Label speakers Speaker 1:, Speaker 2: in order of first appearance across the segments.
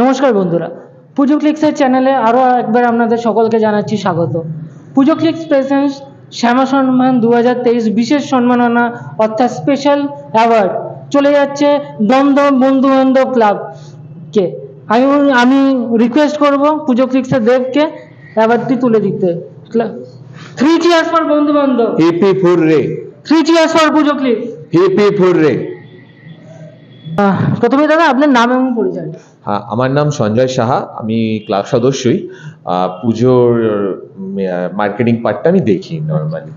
Speaker 1: নমস্কার বন্ধুরা। পুজো ক্লিক্সের চ্যানেলে আরও একবার আপনাদের সকলকে জানাচ্ছি স্বাগত। পুজো ক্লিক্স প্রেজেন্স শ্যামা সম্মান দু বিশেষ সম্মাননা অর্থাৎ স্পেশাল অ্যাওয়ার্ড চলে যাচ্ছে দমদম বন্ধু বান্ধব ক্লাবকে আমি আমি রিকোয়েস্ট করব পুজো ক্লিক্সের দেবকে অ্যাওয়ার্ডটি তুলে দিতে। থ্রি চিয়ার্স ফর বন্ধু বান্ধব
Speaker 2: hip hip hurray
Speaker 1: three cheers for Pujo clicks.
Speaker 2: Hip hip hurray
Speaker 1: প্রথমে দাদা আপনার নাম এবং পরিচয়।
Speaker 2: হ্যাঁ আমার নাম সঞ্জয় সাহা আমি ক্লাব সদস্যই। পুজোর মার্কেটিং পার্টটা আমি দেখি নর্মালি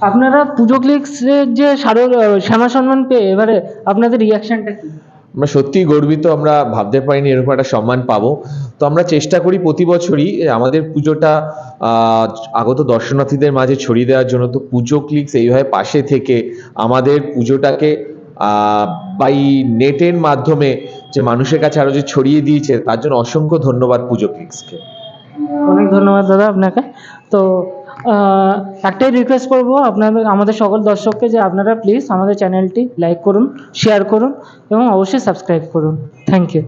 Speaker 1: আপনারা পুজো ক্লিক্সের যে শারদ শ্যামা সম্মান পেয়ে এবারে আপনাদের রিয়াকশনটা কি?
Speaker 2: আমরা সত্যিই গর্বিত আমরা ভাবতে পারিনি এরকম একটা সম্মান পাবো। তো আমরা চেষ্টা করি প্রতি বছরই আমাদের পুজোটা আহ, আগত দর্শনার্থীদের মাঝে ছড়িয়ে দেওয়ার জন্য। তো পুজো ক্লিক্স এইভাবে পাশে থেকে আমাদের পুজোটাকে বাই নেটের মাধ্যমে যে মানুষের কাছে আরও যে ছড়িয়ে দিয়েছে, তার জন্য অসংখ্য ধন্যবাদ পুজো ক্লিক্সকে
Speaker 1: অনেক ধন্যবাদ দাদা আপনাকে। তো একটাই রিকোয়েস্ট করব আপনাদের আমাদের সকল দর্শককে যে আপনারা প্লিজ আমাদের চ্যানেলটি লাইক করুন শেয়ার করুন এবং অবশ্যই সাবস্ক্রাইব করুন। Thank you